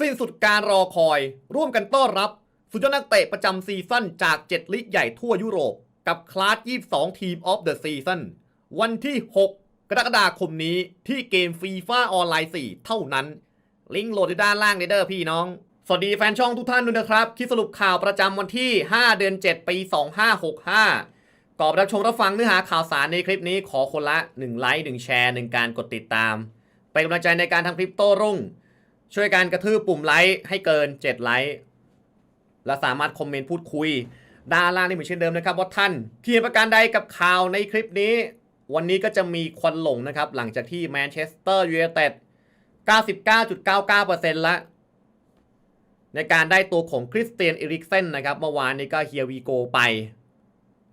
สิ้นสุดการรอคอย ร่วมกันต้อนรับ สุดยอดนักเตะประจำซีซั่นจาก 7 ลีกใหญ่ทั่วยุโรป กับคลาส 22 ทีมออฟเดอะซีซั่นวันที่ 6 กรกฎาคมนี้ที่เกมฟีฟ่าออนไลน์ 4 เท่านั้น ลิงก์โหลดด้านล่างเลยเด้อพี่น้อง สวัสดีแฟนช่องทุกท่านด้วยนะครับคลิปสรุปข่าวประจำวันที่ 5 เดือน 7 ปี 2565ก่อนรับชมรับฟังเนื้อหาข่าวสารในคลิปนี้ขอคนละ 1 ไลค์ 1 แชร์ 1 การกดติดตาม เป็นกำลังใจในการทำคลิปโต้รุ่ง ช่วยการกระทืบปุ่มไลค์ให้เกิน 7 ไลค์และสามารถคอมเมนต์พูดคุย ด้านล่างนี่เหมือนเช่นเดิมนะครับ ว่าท่านเขียนประการใดกับข่าวในคลิปนี้ วันนี้ก็จะมีควันหลงนะครับ หลังจากที่แมนเชสเตอร์ยูไนเต็ด99.99%ละในการได้ตัวของคริสเตียนเอริกเซนนะครับเมื่อวานนี้ก็เฮียวีโกไป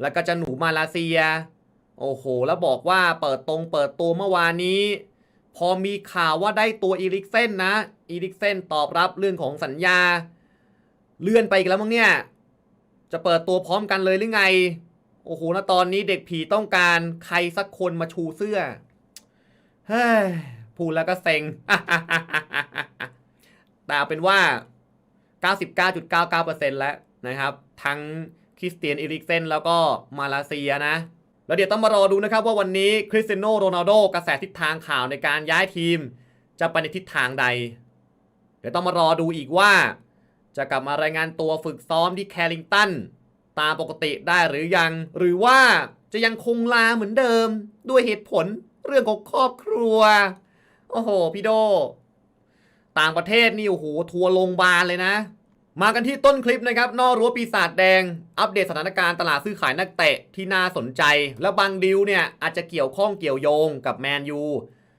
แล้วก็จะหนูมาเลเซีย โอ้โห แล้วบอกว่าเปิดตรงเปิดตัวเมื่อวานนี้ พอมีข่าวว่าได้ตัวอีริกเซนนะ อีริกเซนตอบรับเรื่องของสัญญา เลื่อนไปอีกแล้วมั้งเนี่ย จะเปิดตัวพร้อมกันเลยหรือไง โอ้โหนะตอนนี้เด็กผีต้องการใครสักคนมาชูเสื้อ เฮ้ยพูดแล้วก็เซ็ง แต่เอาเป็นว่า 99.99%แล้วนะครับ ทั้งคริสเตียนเอริกเซนแล้วก็มาเลเซียนะ แล้วเดี๋ยวต้องมารอดูนะครับว่าวันนี้คริสเตียโนโรนัลโดกระแสทิศทางข่าวในการย้ายทีม จะไปในทิศทางใด เดี๋ยวต้องมารอดูอีกว่า จะกลับมารายงานตัวฝึกซ้อมที่แคลิงตันตามปกติได้หรือยัง หรือว่าจะยังคงลาเหมือนเดิม ด้วยเหตุผลเรื่องของครอบครัว โอ้โห พี่โด ต่างประเทศนี่โอ้โหทัวร์ลงบานเลยนะ มากันที่ต้นคลิปนะครับ นอกรั้วปีศาจแดง อัปเดตสถานการณ์ตลาดซื้อขายนักเตะที่น่าสนใจ และบางดิวเนี่ยอาจจะเกี่ยวข้องเกี่ยวโยงกับแมนยู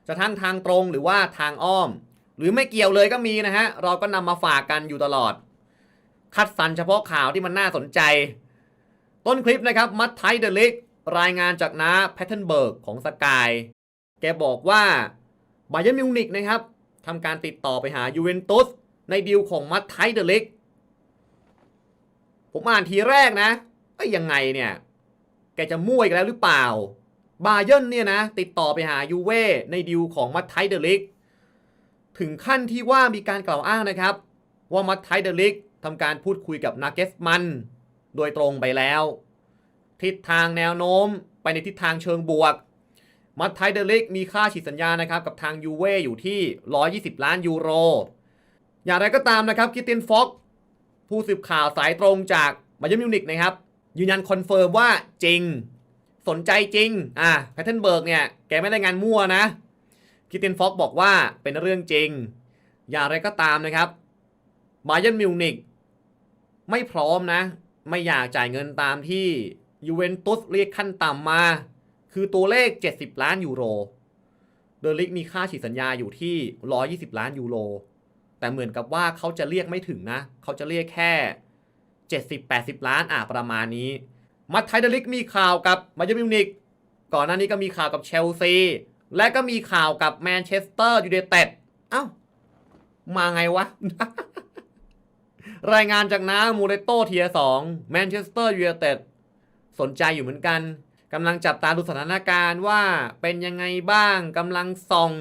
จะทั้งทางตรงหรือว่าทางอ้อม หรือไม่เกี่ยวเลยก็มีนะฮะ เราก็นำมาฝากกันอยู่ตลอด คัดสรรเฉพาะข่าวที่มันน่าสนใจ ต้นคลิปนะครับ มัดไทเดลิกรายงานจากน้าแพทเทนเบิร์กของสกายแกบอกว่าบาเยร์มิวนิกนะครับทำการติดต่อไปหายูเวนตุสในดีลของมัดไทเดลิก ผมอ่านทีแรกนะไอ้ยยังไงเนี่ย แกจะมั่วอีกแล้วหรือเปล่า บาเยร์นเนี่ยนะ ติดต่อไปหายูเว่ในดีลของมัดไทเดลิก ถึงขั้นที่ว่ามีการกล่าวอ้างนะครับ ว่ามัดไทเดลิกทำการพูดคุยกับนาเกสมัน โดยตรงไปแล้ว ทิศทางแนวโน้มไปในทิศทางเชิงบวก มัดไทเดลิกมีค่าฉีดสัญญานะครับกับทางยูเว่อยู่ที่ 120 ล้านยูโร อย่างไรก็ตามนะครับคิตตินฟ็อก ผู้สืบข่าวสายตรงจากบายร์นมิวนิกนะครับยืนยันคอนเฟิร์มว่าจริง สนใจจริงอะแพทเทนเบิร์กเนี่ยแกไม่ได้งานมั่วนะคิตินฟ็อกบอกว่าเป็นเรื่องจริง อย่างไรก็ตามนะครับบายร์นมิวนิกไม่พร้อมนะ ไม่อยากจ่ายเงินตามที่ยูเวนตุสเรียกขั้นต่ำมา คือตัวเลข 70 ล้านยูโรเดลิกมีค่าฉีดสัญญาอยู่ที่ 120 ล้านยูโร แต่เหมือนกับว่าเขาจะเรียกไม่ถึงนะ เขาจะเรียกแค่ 70-80 ล้านอะประมาณนี้ มัดไทเดลิกมีข่าวกับมาเยอร์นมิวนิกก่อนหน้านี้ก็มีข่าวกับเชลซี และก็มีข่าวกับแมนเชสเตอร์ยูไนเต็ดเอ้า มาไงวะ รายงานจากน้ามูเรโตเทียสองแมนเชสเตอร์ยูไนเต็ดสนใจอยู่เหมือนกันกำลังจับตาดูสถานการณ์ว่าเป็นยังไงบ้างกำลังส่อง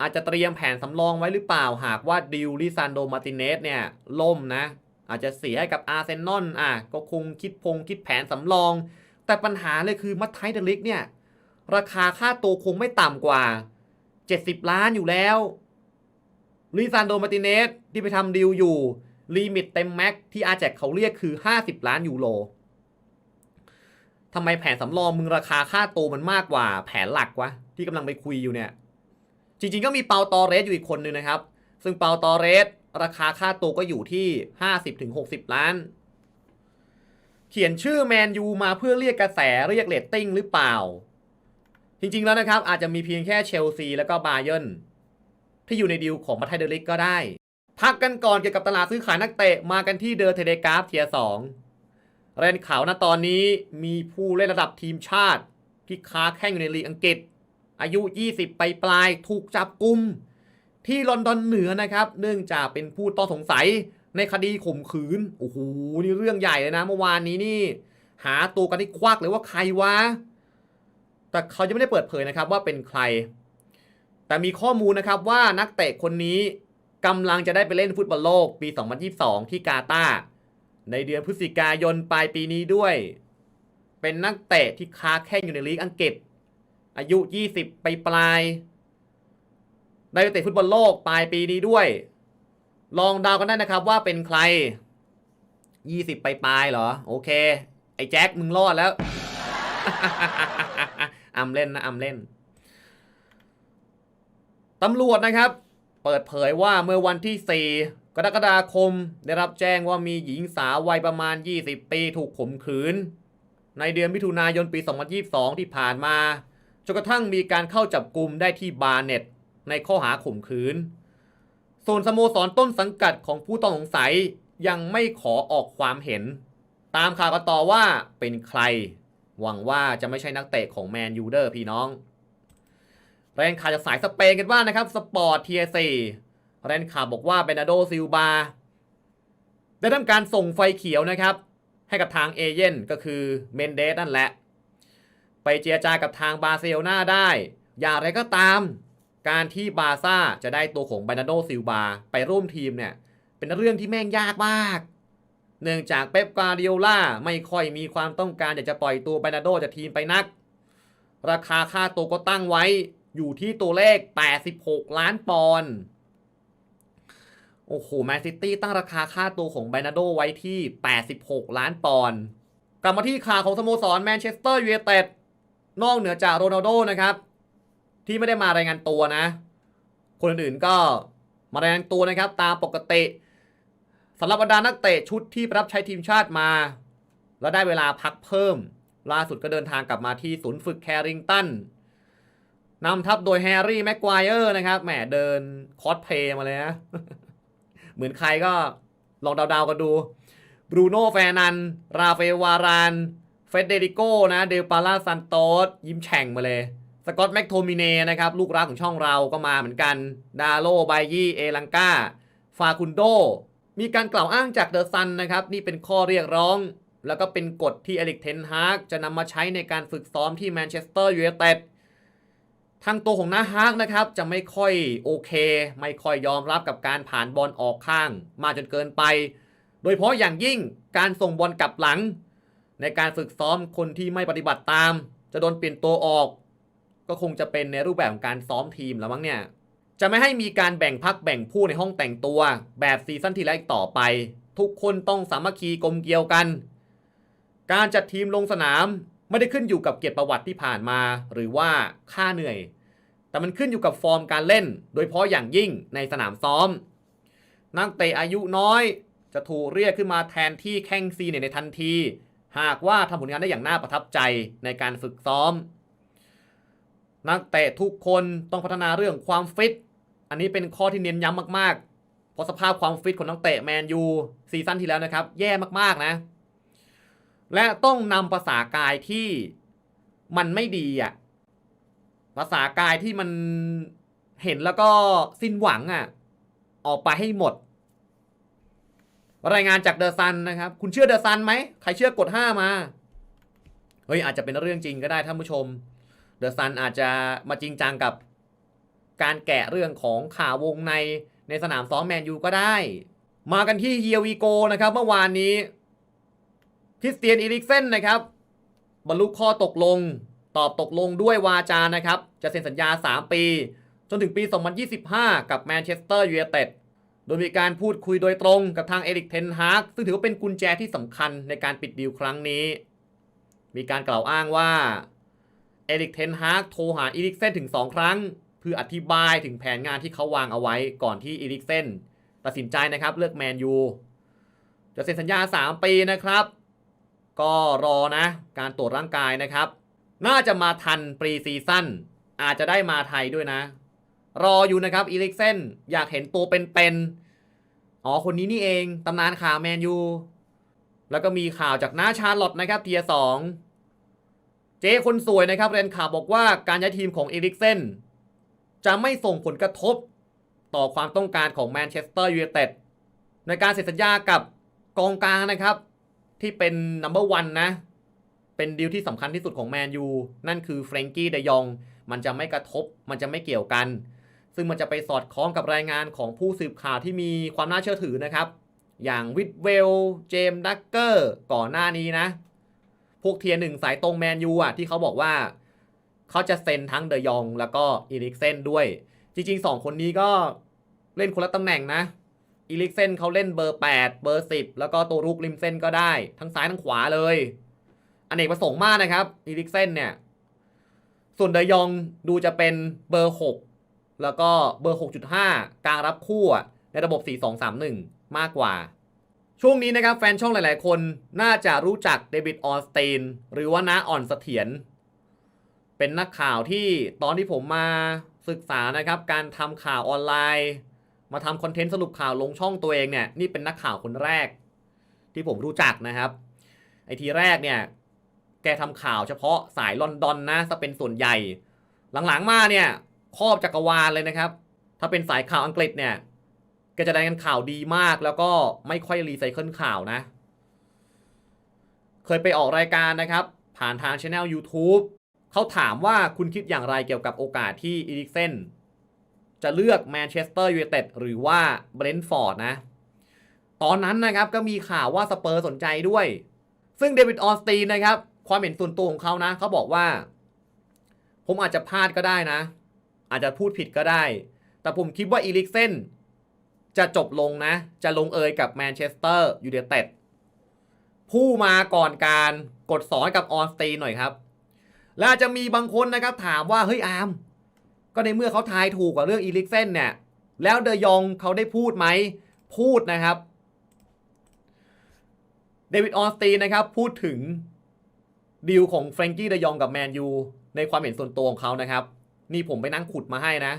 อาจจะเตรียมแผนสำรองไว้หรือเปล่าหากว่าดิวลิซานโดมาติเนสเนี่ยล่มนะ อาจจะเสียให้กับอาร์เซนอลอะก็คงคิดพงคิดแผนสำรอง แต่ปัญหาเลยคือมัตไทเดลิกเนี่ย ราคาค่าตัวคงไม่ต่ำกว่า 70 ล้านอยู่แล้วลิซานโดมาติเนสที่ไปทำดีลอยู่ลิมิตเต็มแม็กที่อาแจกเขาเรียกคือ 50 ล้านยูโรทำไมแผนสำรองมึงราคาค่าตัวมันมากกว่าแผนหลักวะที่กำลังไปคุยอยู่เนี่ย จริงๆก็มีเปาตอเรสอยู่อีกคนนึงนะครับ ซึ่งเปาตอเรสราคาค่าตัวก็อยู่ที่ 50-60 ล้าน เขียนชื่อแมนยูมาเพื่อเรียกกระแสเรียกเรตติ้งหรือเปล่า จริงๆแล้วนะครับ อาจจะมีเพียงแค่เชลซีแล้วก็บาเยนที่อยู่ในดีลของมาไทเดลิกก็ได้ พักกันก่อนเกี่ยวกับตลาดซื้อขายนักเตะมากันที่เดอร์เทเดกราฟเทียสองเรนข่าวนะตอนนี้มีผู้เล่นระดับทีมชาติที่ค้าแข่งอยู่ในลีกอังกฤษ อายุ 20 ไปปลายถูกจับกุม ที่ลอนดอนเหนือนะครับ เนื่องจากเป็นผู้ต้องสงสัยในคดีข่มขืน โอ้โห นี่เรื่องใหญ่เลยนะ เมื่อวานนี้นี่ หาตัวกันที่ควักเลยว่าใครวะ แต่เขาจะไม่ได้เปิดเผยนะครับว่าเป็นใคร แต่มีข้อมูลนะครับว่านักเตะคนนี้กำลังจะได้ไปเล่นฟุตบอลโลกปี 2022 ที่กาตาร์ในเดือนพฤศจิกายนปลายปีนี้ด้วย เป็นนักเตะที่ค้าแข่งอยู่ในลีกอังกฤษ อายุ 20 ไปปลาย ได้ไปเตะฟุตบอลโลกปลายปีนี้ด้วย ลองดาวกันได้นะครับว่าเป็นใคร 20 ไปปลายเหรอ โอเค ไอ้แจ็คมึงรอดแล้วอำเล่นนะอำเล่นตำรวจนะครับ เปิดเผยว่าเมื่อวันที่ 4 กรกฎาคม ได้รับแจ้งว่ามีหญิงสาววัยประมาณ 20 ปีถูกข่มขืน ในเดือนมิถุนายนปี 2022 ที่ผ่านมา จนกระทั่งมีการเข้าจับกลุ่มได้ที่บาร์เน็ตในข้อหาข่มขืน ส่วนสโมสรต้นสังกัดของผู้ต้องสงสัยยังไม่ขอออกความเห็น ตามข่าวกันต่อว่าเป็นใคร หวังว่าจะไม่ใช่นักเตะของแมนยูเดอร์พี่น้องแรนข่าวจากสายสเปนกันบ้างนะครับสปอร์ตทีเอซีแรนข่าวบอกว่าเบนาโดซิลบาได้ทำการส่งไฟเขียวนะครับ ให้กับทางเอเย่นก็คือเมนเดสนั่นแหละ ไปเจรจากับทางบาร์เซโลนาได้ อย่างไรก็ตาม การที่บาร์ซ่าจะได้ตัวของเบนาโดซิลบาไปร่วมทีมเนี่ย เป็นเรื่องที่แม่งยากมาก เนื่องจากเป๊ปการ์ดิโอล่าไม่ค่อยมีความต้องการอยากจะปล่อยตัวเบนาโดจากทีมไปนัก ราคาค่าตัวก็ตั้งไว้อยู่ที่ตัวเลข 86 ล้านปอนด์โอ้โหแมนซิตี้ตั้งราคาค่าตัวของไบนาโดไว้ที่ 86 ล้านปอนด์กลับมาที่ข่าวของสโมสรแมนเชสเตอร์ยูไนเต็ด นอกเหนือจากโรนัลโดนะครับ ที่ไม่ได้มารายงานตัวนะ คนอื่นๆก็มารายงานตัวนะครับ ตามปกติสำหรับบรรดานักเตะชุดที่รับใช้ทีมชาติมา แล้วได้เวลาพักเพิ่ม ล่าสุดก็เดินทางกลับมาที่ศูนย์ฝึกแคริงตันนำทัพโดยแฮร์รี่แม็กควายเออร์นะครับแหมเดินคอสเพย์มาเลยนะ เหมือนใครก็ลองเดาๆกันดูบรูโน่แฟนัน ราเฟลวาราน เฟเดริโกนะ เดลปาลาซันโตสยิ้มแฉ่งมาเลย สกอตแม็กโทมิเนนะครับ ลูกรักของช่องเราก็มาเหมือนกัน ดาโลไบยี่ เอลังกาฟาคุนโด มีการกล่าวอ้างจากเดอะซันนะครับ นี่เป็นข้อเรียกร้อง แล้วก็เป็นกฎที่อลิกเทนฮากจะนำมาใช้ในการฝึกซ้อมที่แมนเชสเตอร์ยูไนเต็ดทางตัวของนาฮากนะครับจะไม่ค่อยโอเค ไม่ค่อยยอมรับกับการผ่านบอลออกข้าง มาจนเกินไป โดยเฉพาะอย่างยิ่งการส่งบอลกลับหลัง ในการฝึกซ้อมคนที่ไม่ปฏิบัติตาม จะโดนเปลี่ยนตัวออก ก็คงจะเป็นในรูปแบบของการซ้อมทีมแล้วมั้งเนี่ย จะไม่ให้มีการแบ่งพักแบ่งผู้ในห้องแต่งตัว แบบซีซั่นที่แล้วอีกต่อไป ทุกคนต้องสามัคคีกลมเกลียวกัน การจัดทีมลงสนามไม่ได้ขึ้นอยู่กับเกียรติประวัติที่ผ่านมา หรือว่าค่าเหนื่อย แต่มันขึ้นอยู่กับฟอร์มการเล่น โดยเฉพาะอย่างยิ่งในสนามซ้อม นักเตะอายุน้อย จะถูกเรียกขึ้นมาแทนที่แข้งซีเนยในทันที หากว่าทำผลงานได้อย่างน่าประทับใจในการฝึกซ้อม นักเตะทุกคนต้องพัฒนาเรื่องความฟิต อันนี้เป็นข้อที่เน้นย้ำมากๆ เพราะสภาพความฟิตของนักเตะแมนยูซีซั่นที่แล้วนะครับ แย่มากๆนะ และต้องนำภาษากายที่มันไม่ดีอะภาษากายที่มันเห็นแล้วก็สิ้นหวังอะออกไปให้หมด รายงานจากเดอะซันนะครับ คุณเชื่อเดอะซันไหม ใครเชื่อกด 5 มา เฮ้ยอาจจะเป็นเรื่องจริงก็ได้ท่านผู้ชม เดอะซันอาจจะมาจริงจังกับการแกะเรื่องของข่าววงในในสนามซ้อมแมนยูก็ได้ มากันที่เฮียวีโกนะครับ เมื่อวานนี้คริสเตียนอีริกเซนนะครับ บรรลุข้อตกลง ตอบตกลงด้วยวาจานะครับ จะเซ็นสัญญา 3 ปี จนถึงปี 2025 กับแมนเชสเตอร์ยูไนเต็ด โดยมีการพูดคุยโดยตรงกับทางเอริกเทนฮากซึ่งถือว่าเป็นกุญแจที่สำคัญในการปิดดีลครั้งนี้ มีการกล่าวอ้างว่าเอริกเทนฮากโทรหาอีริกเซนถึง 2 ครั้ง เพื่ออธิบายถึงแผนงานที่เขาวางเอาไว้ก่อนที่อีริกเซนตัดสินใจนะครับเลือกแมนยูจะเซ็นสัญญา 3 ปีนะครับ ก็รอนะ การตรวจร่างกายนะครับ น่าจะมาทันปรีซีซั่นอาจจะได้มาไทยด้วยนะ รออยู่นะครับอีลิกเซนอยากเห็นตัวเป็นๆอ๋อคนนี้นี่เองตำนานข่าวแมนยูแล้วก็มีข่าวจากน้าชาร์ลอตนะครับเทียสองเจ๊คนสวยนะครับเรนข่าวบอกว่าการย้ายทีมของอีลิกเซนจะไม่ส่งผลกระทบต่อความต้องการของแมนเชสเตอร์ยูไนเต็ดในการเซ็นสัญญากับกองกลางนะครับ ที่เป็นนัมเบอร์วันนะ เป็นดีลที่สำคัญที่สุดของแมนยูนั่นคือเฟรงกี้เดยอง มันจะไม่กระทบ มันจะไม่เกี่ยวกัน ซึ่งมันจะไปสอดคล้องกับรายงานของผู้สืบข่าวที่มีความน่าเชื่อถือนะครับ อย่างวิดเวล เจมส์ดักเกอร์ ก่อนหน้านี้นะ พวกเทียร์หนึ่งสายตรงแมนยูอะที่เขาบอกว่า เขาจะเซ็นทั้งเดยองแล้วก็อีริกเซนด้วย จริงๆ 2 คนนี้ก็เล่นคนละตำแหน่งนะอีริกเซนเขาเล่นเบอร์ 8 เบอร์ 10 แล้วก็ตัวรุกริมเส้นก็ได้ ทั้งซ้ายทั้งขวาเลยอเนกประสงค์มากนะครับอีริกเซนเนี่ย ส่วนเดยองดูจะเป็นเบอร์ 6 แล้วก็เบอร์ 6.5 กลางรับคู่ในระบบ 4-2-3-1 มากกว่า ช่วงนี้นะครับแฟนช่องหลายๆ คนน่าจะรู้จักเดวิดออสตีนหรือว่าน้าอ่อนเสถียรเป็นนักข่าวที่ตอนที่ผมมาศึกษานะครับ การทำข่าวออนไลน์ มาทำคอนเทนต์สรุปข่าวลงช่องตัวเองเนี่ยนี่เป็นนักข่าวคนแรก ที่ผมรู้จักนะครับไอทีแรกเนี่ยแกทำข่าวเฉพาะสายลอนดอนนะจะเป็นส่วนใหญ่ หลังๆมาเนี่ย ครอบจักรวาลเลยนะครับ ถ้าเป็นสายข่าวอังกฤษเนี่ยแกจะได้กันข่าวดีมากแล้วก็ไม่ค่อยรีไซเคิลข่าวนะ เคยไปออกรายการนะครับ ผ่านทางช anel YouTube เขาถามว่าคุณคิดอย่างไรเกี่ยวกับโอกาสที่อีริกเซนจะเลือกแมนเชสเตอร์ยูไนเต็ดหรือว่าเบรนท์ฟอร์ดนะ ตอนนั้นนะครับก็มีข่าวว่าสเปอร์สนใจด้วย ซึ่งเดวิดออสตีนนะครับ ความเห็นส่วนตัวของเขานะ เขาบอกว่า ผมอาจจะพลาดก็ได้นะ อาจจะพูดผิดก็ได้ แต่ผมคิดว่าอีริกเซนจะจบลงนะ จะลงเอยกับแมนเชสเตอร์ยูไนเต็ดผู้มาก่อนการกดสอนกับออสตีหน่อยครับ และจะมีบางคนนะครับถามว่า เฮ้ยอาร์มก็ในเมื่อเขาทายถูกกับเรื่องอีลิกเซนเนี่ย แล้วเดยองเขาได้พูดไหม พูดนะครับเดวิดออสตีนนะครับ พูดถึงดีลของแฟรงกี้เดยองกับแมนยูในความเห็นส่วนตัวของเขานะครับ นี่ผมไปนั่งขุดมาให้นะ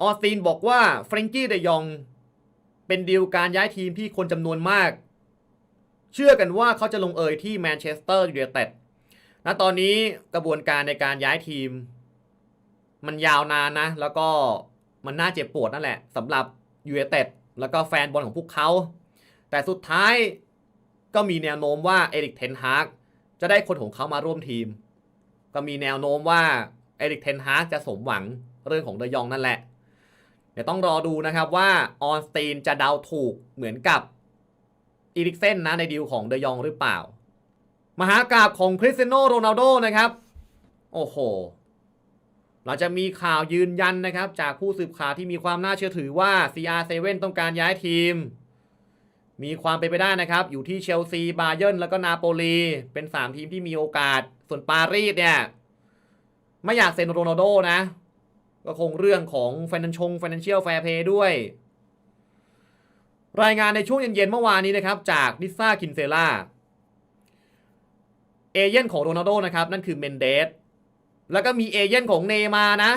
ออสตีนบอกว่าแฟรงกี้เดยอง เป็นดีลการย้ายทีมที่คนจำนวนมาก เชื่อกันว่าเขาจะลงเอยที่แมนเชสเตอร์ยูไนเต็ดณตอนนี้กระบวนการในการย้ายทีม มันยาวนานนะ แล้วก็มันน่าเจ็บปวดนั่นแหละสำหรับยูไนเต็ดแล้วก็แฟนบอลของพวกเขา แต่สุดท้ายก็มีแนวโน้มว่าเอริกเทนฮากจะได้คนของเขามาร่วมทีม ก็มีแนวโน้มว่า เอริกเทนฮาจะสมหวังเรื่องของเดยองนั่นแหละ เดี๋ยวต้องรอดูนะครับว่าออนสตีนจะเดาถูกเหมือนกับอีริกเซนนะในดีลของเดยองหรือเปล่า มหากราบของคริสเตียโนโรนัลโดนะครับ โอ้โห เราจะมีข่าวยืนยันนะครับ จากผู้สืบข่าวที่มีความน่าเชื่อถือว่า CR7 ต้องการย้ายทีม มีความเป็นไปได้นะครับ อยู่ที่เชลซี บาเยิร์นแล้วก็นาโปลีเป็น 3 ทีมที่มีโอกาส ส่วนปารีสเนี่ย ไม่อยากเซ็นโรนัลโดนะ ก็คงเรื่องของ Financial Financial Fair Play ด้วย รายงานในช่วงเย็นๆเมื่อวานนี้นะครับ จากนิซ่าคินเซล่าเอเย่นของโรนัลโดนะครับ นั่นคือเมนเดสแล้วก็มีเอเย่นของเนย์มานะ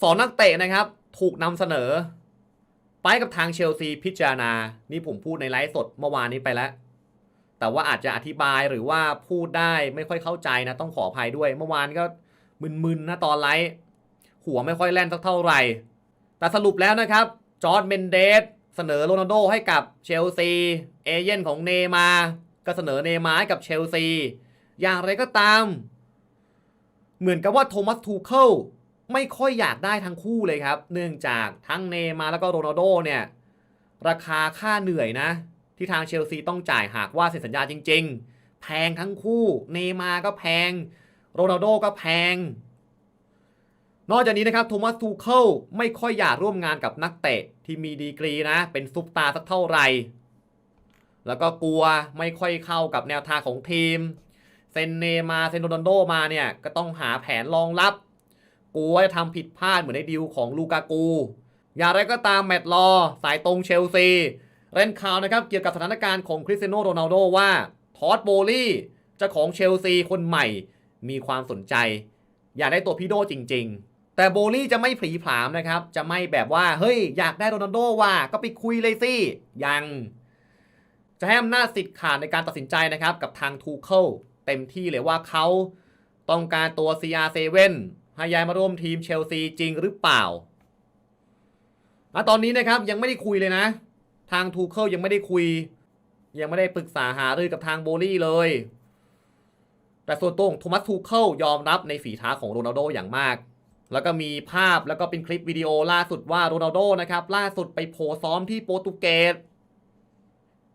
สอนนักเตะนะครับ ถูกนำเสนอ ไปกับทางเชลซีพิจารณา นี่ผมพูดในไลฟ์สดเมื่อวานนี้ไปแล้ว แต่ว่าอาจจะอธิบายหรือว่าพูดได้ไม่ค่อยเข้าใจนะต้องขออภัยด้วย เมื่อวานก็มึนๆนะตอนไลฟ์หัวไม่ค่อยแล่นสักเท่าไหร่ แต่สรุปแล้วนะครับ จอร์ดเมนเดสเสนอโรนัลโดให้กับเชลซี เอเย่นของเนย์มาก็เสนอเนย์มาให้กับเชลซี อย่างไรก็ตาม เหมือนกับว่าโทมัสทูเคิลไม่ค่อยอยากได้ทั้งคู่เลยครับ เนื่องจากทั้งเนย์มาแล้วก็โรนัลโดเนี่ย ราคาค่าเหนื่อยนะ ที่ทางเชลซีต้องจ่ายหากว่าเซ็นสัญญาจริง ๆ แพงทั้งคู่เนย์มาร์ก็แพง โรนัลโดก็แพง นอกจากนี้นะครับโทมัสทูเคิลไม่ค่อยอยากร่วมงานกับนักเตะที่มีดีกรีนะ เป็นซุปตาร์สักเท่าไหร่ แล้วก็กลัวไม่ค่อยเข้ากับแนวทางของทีม เซนเนมาเซนโรนัลโดมาเนี่ยก็ต้องหาแผนรองรับกลัวจะทำผิดพลาดเหมือนในดีลของลูกากู อย่างไรก็ตามแมตต์ลอสายตรงเชลซี เล่นข่าวนะครับเกี่ยวกับสถานการณ์ของคริสเตียโนโรนัลโดว่าทอดโบลี่เจ้าของเชลซีคนใหม่ มีความสนใจ อยากได้ตัวพี่โดจริง ๆ แต่โบลี่จะไม่ผีผามนะครับ จะไม่แบบว่าเฮ้ยอยากได้โรนัลโดว่ะก็ไปคุยเลยสิยัง จะให้อำนาจสิทธิ์ขาดในการตัดสินใจนะครับกับทางทูเคิลเต็มที่เลยว่าเขาต้องการตัว CR7 ให้ย้ายมาร่วมทีมเชลซีจริงหรือเปล่าณตอนนี้นะครับยังไม่ได้คุยเลยนะ ทางทูเคิลยังไม่ได้คุย ยังไม่ได้ปรึกษาหารือกับทางโบลี่เลย แต่ส่วนตัวของโทมัสทูเคิลยอมรับในฝีเท้าของโรนัลโดอย่างมาก แล้วก็มีภาพแล้วก็เป็นคลิปวิดีโอล่าสุดว่าโรนัลโดนะครับล่าสุดไปโผซ้อมที่โปรตุเกส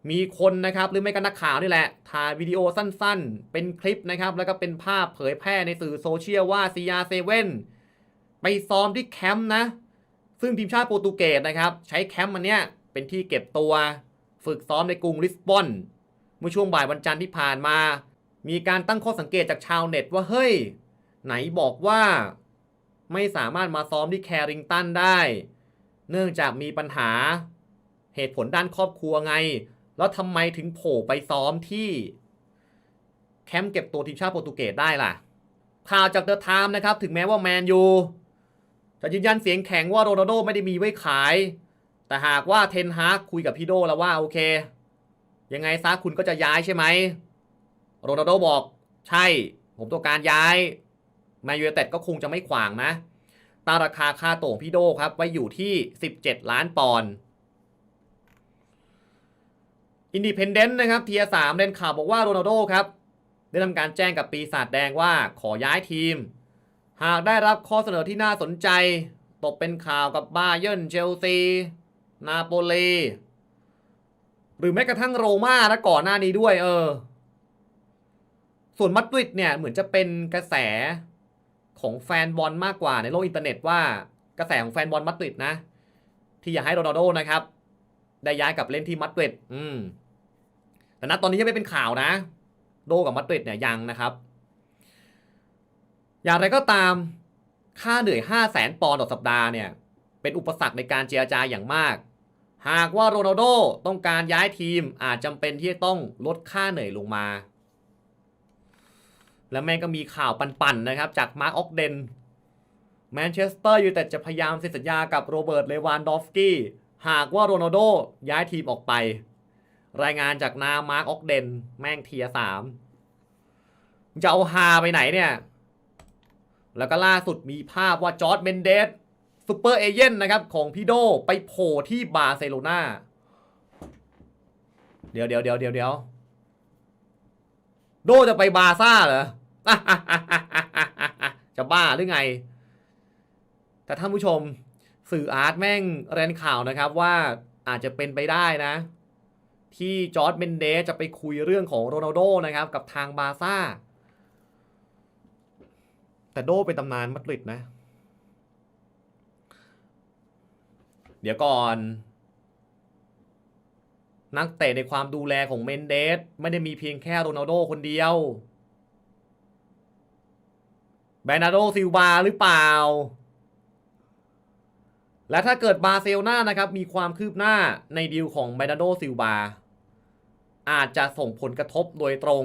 มีคนนะครับหรือไม่ก็นักข่าวนี่แหละถ่ายวิดีโอสั้นๆ เป็นคลิปนะครับ แล้วก็เป็นภาพเผยแพร่ในสื่อโซเชียลว่า CR7 ไปซ้อมที่แคมป์นะ ซึ่งทีมชาติโปรตุเกสนะครับ ใช้แคมป์มันเนี้ย เป็นที่เก็บตัวฝึกซ้อมในกรุงลิสบอน เมื่อช่วงบ่ายวันจันทร์ที่ผ่านมา มีการตั้งข้อสังเกตจากชาวเน็ตว่าเฮ้ย ไหนบอกว่า ไม่สามารถมาซ้อมที่แคริงตันได้ เนื่องจากมีปัญหาเหตุผลด้านครอบครัวไง แล้วทำไมถึงโผล่ไปซ้อมที่แคมป์เก็บตัวทีมชาติโปรตุเกสได้ล่ะ ข่าวจากเดอะไทม์นะครับ ถึงแม้ว่าแมนยูจะยืนยันเสียงแข็งว่าโรนัลโดไม่ได้มีไว้ขาย แต่หากว่าเทนฮากคุยกับพี่โดแล้วว่าโอเค ยังไงซะคุณก็จะย้ายใช่ไหมโรนัลโดบอกใช่ ผมต้องการย้ายแมนยูเต็ดก็คงจะไม่ขวางนะตั้งราคาค่าโต่งพี่โดครับไว้อยู่ที่ 17 ล้านปอนด์อินดีเพนเดนต์นะครับเทียสามเดนข่าวบอกว่าโรนัลโดครับ ได้ทำการแจ้งกับปีศาจแดงว่าขอย้ายทีม หากได้รับข้อเสนอที่น่าสนใจ ตกเป็นข่าวกับบาเยิร์นเชลซี นาโปลีหรือแม้กระทั่งโรม่านะก่อนหน้านี้ด้วย เออ ส่วนมัดริดเนี่ยเหมือนจะเป็นกระแสของแฟนบอลมากกว่าในโลกอินเทอร์เน็ตว่ากระแสของแฟนบอลมัดริดนะ ที่อยากให้โรนัลโดนะครับ ได้ย้ายกลับเล่นที่มัดริดอืมแต่ณตอนนี้ยังไม่เป็นข่าวนะ โดกับมัดริดเนี่ยยังนะครับ อย่างไรก็ตามค่าเหนื่อย 5 0 0แสนปอนด์ต่อสัปดาห์เนี่ย เป็นอุปสรรคในการเจรจาอย่างมาก หากว่าโรนัลโดต้องการย้ายทีมอาจจำเป็นที่จะต้องลดค่าเหนื่อยลงมา และแม่ก็มีข่าวปั่นๆนะครับ จากมาร์กออกเดนแมนเชสเตอร์ยูไนเต็ดจะพยายามเซ็นสัญญากับโรเบิร์ตเลวานดอฟสกี้หากว่าโรนัลโดย้ายทีมออกไป รายงานจากนามาร์กออกเดนแม่งเทียสามจะเอาฮาไปไหนเนี่ย แล้วก็ล่าสุดมีภาพว่าจอร์ดเมนเดส ซูเปอร์เอเจนต์นะครับของพี่โดไปโผล่ที่บาร์เซโลนาเดี๋ยวเดี๋ยวเดี๋ยวเดี๋ยวเดี๋ยวโดจะไปบาร์ซ่าเหรอ จะบ้าหรือไง แต่ท่านผู้ชมสื่ออาร์ตแม่งแรนข่าวนะครับว่าอาจจะเป็นไปได้นะ ที่จอร์ดเมนเดสจะไปคุยเรื่องของโรนัลโดนะครับ กับทางบาร์ซ่า แต่โดเป็นตำนานมาดริดนะ เดี๋ยวก่อน นักเตะในความดูแลของเมนเดส ไม่ได้มีเพียงแค่โรนัลโดคนเดียวแบรนาโดซิลวาหรือเปล่า และถ้าเกิดบาเซลนานะครับ มีความคืบหน้าในดีลของแบรนาโดซิลวาอาจจะส่งผลกระทบโดยตรง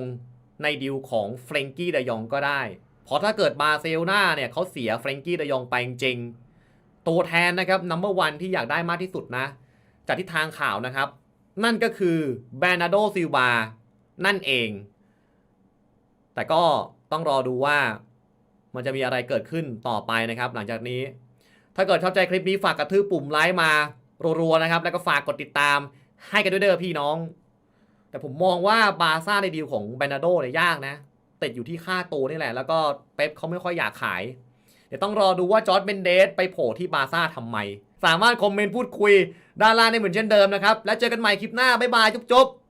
ในดีลของเฟรงกี้เดยองก็ได้ เพราะถ้าเกิดบาเซลนาเนี่ยเขาเสียเฟรงกี้เดยองไปจริงๆ ตัวแทนนะครับนัมเบอร์วันที่อยากได้มากที่สุดนะ จากที่ทางข่าวนะครับ นั่นก็คือแบรนาโดซิลวานั่นเอง แต่ก็ต้องรอดูว่ามันจะมีอะไรเกิดขึ้นต่อไปนะครับ หลังจากนี้ ถ้าเกิดชอบใจคลิปนี้ฝากกระทืบปุ่มไลค์มารัวๆนะครับ แล้วก็ฝากกดติดตามให้กันด้วยเด้อพี่น้อง แต่ผมมองว่าบาซ่าในดีลของแบรนาโดเนี่ยยากนะติดอยู่ที่ค่าตัวนี่แหละ แล้วก็เป๊ปเขาไม่ค่อยอยากขาย ดี๋ยวต้องรอดูว่าจอร์ดเบนเดสไปโผล่ที่บาร์ซ่าทำไม สามารถคอมเมนต์พูดคุยด้านล่างได้เหมือนเช่นเดิมนะครับ แล้วเจอกันใหม่คลิปหน้า บ๊ายบายจุ๊บๆ